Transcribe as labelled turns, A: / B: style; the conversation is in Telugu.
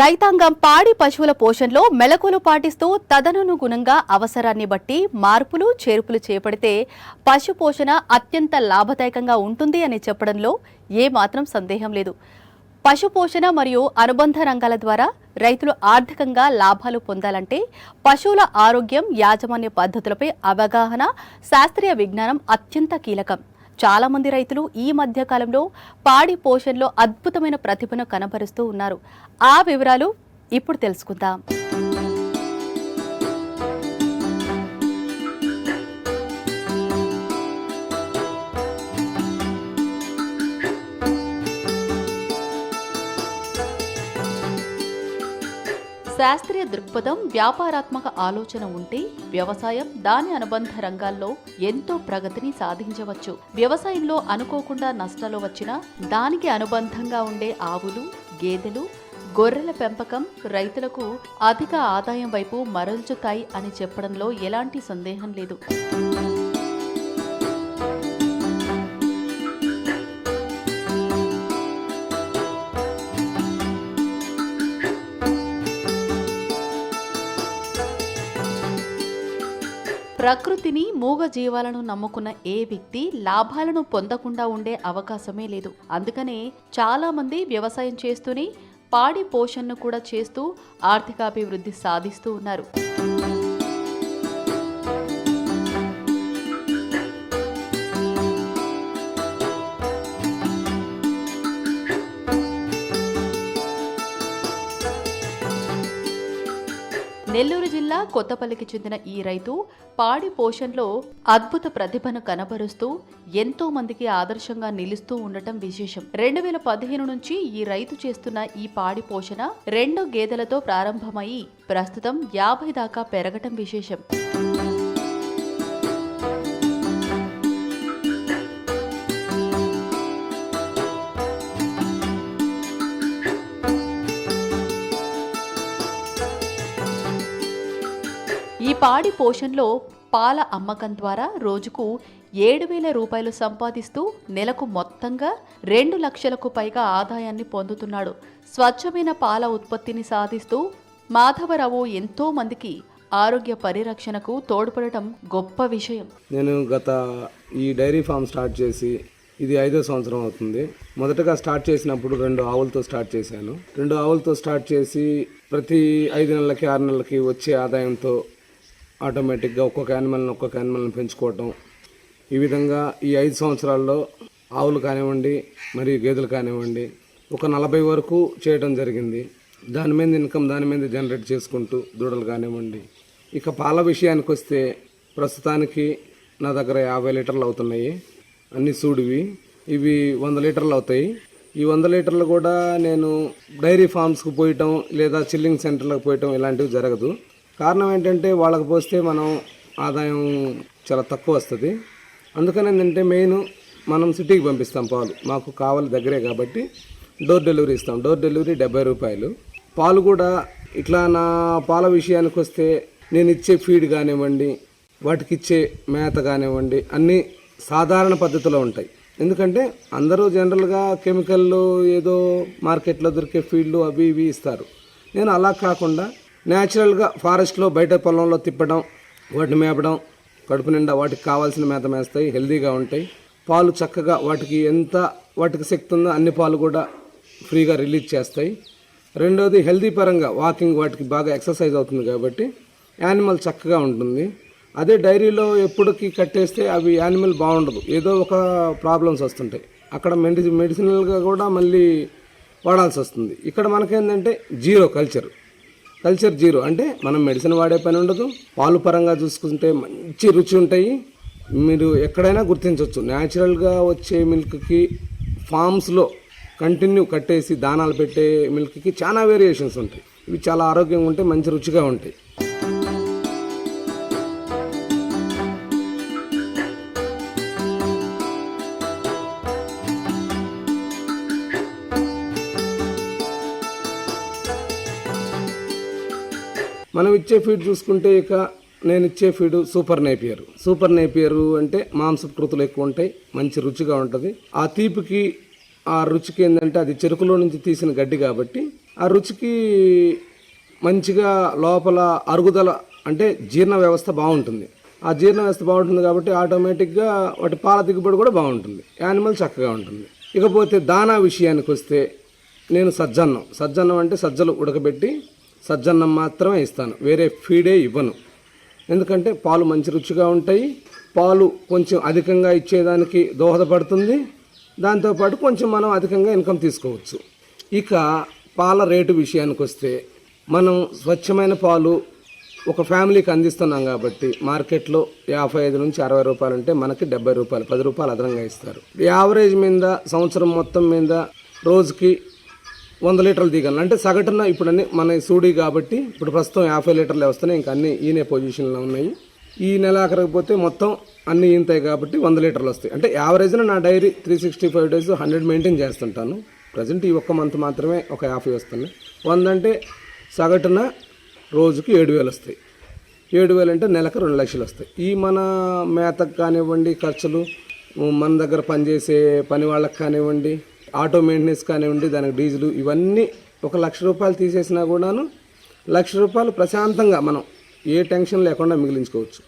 A: రైతాంగం పాడి పశువుల పోషణలో మెలకువలు పాటిస్తూ తదనుగుణంగా అవసరాన్ని బట్టి మార్పులు చేర్పులు చేపడితే పశు పోషణ అత్యంత లాభదాయకంగా ఉంటుంది అని చెప్పడంలో ఏమాత్రం సందేహం లేదు. పశు పోషణ మరియు అనుబంధ రంగాల ద్వారా రైతులు ఆర్థికంగా లాభాలు పొందాలంటే పశువుల ఆరోగ్యం యాజమాన్య పద్ధతులపై అవగాహన శాస్త్రీయ విజ్ఞానం అత్యంత కీలకం. చాలామంది రైతులు ఈ మధ్య కాలంలో పాడి పోషణలో అద్భుతమైన ప్రతిభను కనబరుస్తూ ఉన్నారు. ఆ వివరాలు ఇప్పుడు తెలుసుకుందాం. శాస్త్రీయ దృక్పథం వ్యాపారాత్మక ఆలోచన ఉంటే వ్యవసాయం దాని అనుబంధ రంగాల్లో ఎంతో ప్రగతిని సాధించవచ్చు. వ్యవసాయంలో అనుకోకుండా నష్టాలు వచ్చినా దానికి అనుబంధంగా ఉండే ఆవులు గేదెలు గొర్రెల పెంపకం రైతులకు అధిక ఆదాయం వైపు మరల్చుతాయి అని చెప్పడంలో ఎలాంటి సందేహం లేదు. ప్రకృతిని మూగ జీవాలను నమ్ముకున్న ఏ వ్యక్తి లాభాలను పొందకుండా ఉండే అవకాశమే లేదు. అందుకనే చాలా మంది వ్యవసాయం చేస్తూనే పాడి పోషణను కూడా చేస్తూ ఆర్థికాభివృద్ధి సాధిస్తూ ఉన్నారు. నెల్లూరు జిల్లా కొత్తపల్లికి చెందిన ఈ రైతు పాడి పోషణలో అద్భుత ప్రతిభను కనబరుస్తూ ఎంతో మందికి ఆదర్శంగా నిలుస్తూ ఉండటం విశేషం. రెండు వేల పదిహేను నుంచి ఈ రైతు చేస్తున్న ఈ పాడి పోషణ రెండు గేదెలతో ప్రారంభమై ప్రస్తుతం యాభై దాకా పెరగటం విశేషం. ఈ పాడి పోషన్లో పాల అమ్మకం ద్వారా రోజుకు ఏడు వేల రూపాయలు సంపాదిస్తూ నెలకు మొత్తంగా రెండు లక్షలకు పైగా ఆదాయాన్ని పొందుతున్నాడు. స్వచ్ఛమైన పాల ఉత్పత్తిని సాధిస్తూ మాధవరావు ఎంతో మందికి ఆరోగ్య పరిరక్షణకు తోడ్పడటం గొప్ప విషయం.
B: నేను గత ఈ డైరీ ఫామ్ స్టార్ట్ చేసి ఇది ఐదో సంవత్సరం అవుతుంది. మొదటగా స్టార్ట్ చేసినప్పుడు రెండు ఆవులతో స్టార్ట్ చేశాను. రెండు ఆవులతో స్టార్ట్ చేసి ప్రతి ఐదు నెలలకి ఆరు నెలలకి వచ్చే ఆదాయంతో ఆటోమేటిక్గా ఒక్కొక్క యానిమల్ని ఒక్కొక్క యానిమల్ని పెంచుకోవటం. ఈ విధంగా ఈ ఐదు సంవత్సరాల్లో ఆవులు కానివ్వండి మరియు గేదెలు కానివ్వండి ఒక నలభై వరకు చేయడం జరిగింది. దాని మీద ఇన్కమ్ దాని మీద జనరేట్ చేసుకుంటూ దూడలు కానివ్వండి. ఇక పాల విషయానికి వస్తే ప్రస్తుతానికి నా దగ్గర యాభై లీటర్లు అవుతున్నాయి. అన్ని సూడివి. ఇవి వంద లీటర్లు అవుతాయి. ఈ వంద లీటర్లు కూడా నేను డైరీ ఫార్మ్స్కి పోయటం లేదా చిల్లింగ్ సెంటర్లకు పోయటం ఇలాంటివి జరగదు. కారణం ఏంటంటే వాళ్ళకి పోస్తే మనం ఆదాయం చాలా తక్కువ వస్తుంది. అందుకని ఏంటంటే మెయిన్ మనం సిటీకి పంపిస్తాం పాలు. మాకు కావాలి దగ్గరే కాబట్టి డోర్ డెలివరీ ఇస్తాం. డోర్ డెలివరీ డెబ్బై రూపాయలు. పాలు కూడా ఇట్లా నా పాల విషయానికి వస్తే నేను ఇచ్చే ఫీడ్ కానివ్వండి వాటికి ఇచ్చే మేత కానివ్వండి అన్నీ సాధారణ పద్ధతిలో ఉంటాయి. ఎందుకంటే అందరూ జనరల్గా కెమికల్లు ఏదో మార్కెట్లో దొరికే ఫీడ్లు అవి ఇవి ఇస్తారు. నేను అలా కాకుండా న్యాచురల్గా ఫారెస్ట్లో బయట పొలంలో తిప్పడం వాటిని మేపడం కడుపు నిండా వాటికి కావాల్సిన మేత మేస్తాయి హెల్దీగా ఉంటాయి. పాలు చక్కగా వాటికి ఎంత వాటికి శక్తి ఉందో అన్ని పాలు కూడా ఫ్రీగా రిలీజ్ చేస్తాయి. రెండోది హెల్దీ పరంగా వాకింగ్ వాటికి బాగా ఎక్సర్సైజ్ అవుతుంది కాబట్టి యానిమల్ చక్కగా ఉంటుంది. అదే డైరీలో ఎప్పటికి కట్టేస్తే అవి యానిమల్ బాగుండదు. ఏదో ఒక ప్రాబ్లమ్స్ వస్తుంటాయి. అక్కడ మెడిసి మెడిసినల్గా కూడా మళ్ళీ వాడాల్సి వస్తుంది. ఇక్కడ మనకేంటంటే జీరో కల్చర్. Culture zero. అంటే మనం మెడిసిన్ వాడే పని ఉండదు. పాలు పరంగా చూసుకుంటే మంచి రుచి ఉంటాయి. మీరు ఎక్కడైనా గుర్తించవచ్చు. న్యాచురల్గా వచ్చే మిల్క్కి ఫామ్స్లో కంటిన్యూ కట్టేసి దానాలు పెట్టే మిల్క్కి చాలా వేరియేషన్స్ ఉంటాయి. ఇవి చాలా ఆరోగ్యంగా ఉంటాయి మంచి రుచిగా ఉంటాయి. మనం ఇచ్చే ఫీడ్ చూసుకుంటే ఇక నేను ఇచ్చే feed super Napier super Napier అంటే మాంసకృతులు ఎక్కువ ఉంటాయి మంచి రుచిగా ఉంటుంది. ఆ తీపికి ఆ రుచికి ఏంటంటే అది చెరుకులో నుంచి తీసిన గడ్డి కాబట్టి ఆ రుచికి మంచిగా లోపల అరుగుదల అంటే జీర్ణ వ్యవస్థ బాగుంటుంది. ఆ జీర్ణ వ్యవస్థ బాగుంటుంది కాబట్టి ఆటోమేటిక్గా వాటి పాల దిగుబడి కూడా బాగుంటుంది. యానిమల్ చక్కగా ఉంటుంది. ఇకపోతే దానా విషయానికి వస్తే నేను సజ్జన్నం. సజ్జన్నం అంటే సజ్జలు ఉడకబెట్టి సజ్జన్నం మాత్రమే ఇస్తాను. వేరే ఫీడే ఇవ్వను. ఎందుకంటే పాలు మంచి రుచిగా ఉంటాయి. పాలు కొంచెం అధికంగా ఇచ్చేదానికి దోహదపడుతుంది. దాంతోపాటు కొంచెం మనం అధికంగా ఇన్కమ్ తీసుకోవచ్చు. ఇక పాల రేటు విషయానికి వస్తే మనం స్వచ్ఛమైన పాలు ఒక ఫ్యామిలీకి అందిస్తున్నాం కాబట్టి మార్కెట్లో యాభై ఐదు నుంచి అరవై రూపాయలు ఉంటే మనకి డెబ్బై రూపాయలు పది రూపాయలు అదనంగా ఇస్తారు. యావరేజ్ మీద సంవత్సరం మొత్తం మీద రోజుకి వంద లీటర్లు దిగాలి. అంటే సగటున ఇప్పుడు అన్ని మన సూడి కాబట్టి ఇప్పుడు ప్రస్తుతం యాభై లీటర్లు వస్తున్నాయి. ఇంకా అన్ని ఈనే పొజిషన్లో ఉన్నాయి. ఈ నెల ఆఖరకపోతే మొత్తం అన్ని ఈంతాయి కాబట్టి వంద లీటర్లు వస్తాయి. అంటే యావరేజ్న నా dairy three sixty five days hundred maintain చేస్తుంటాను. ప్రజెంట్ ఈ ఒక్క మంత్ మాత్రమే ఒక యాభై వస్తున్నాయి. వంద అంటే సగటున రోజుకి ఏడు వేలు వస్తాయి. ఏడు వేలు అంటే నెలకు రెండు లక్షలు వస్తాయి. ఈ మన మేతకు కానివ్వండి ఖర్చులు మన దగ్గర పనిచేసే పని వాళ్ళకి కానివ్వండి ఆటో మెయింటెనెన్స్ కానివ్వండి దానికి డీజిల్ ఇవన్నీ ఒక లక్ష రూపాయలు తీసేసినా కూడాను లక్ష రూపాయలు ప్రశాంతంగా మనం ఏ టెన్షన్ లేకుండా మిగిలించుకోవచ్చు.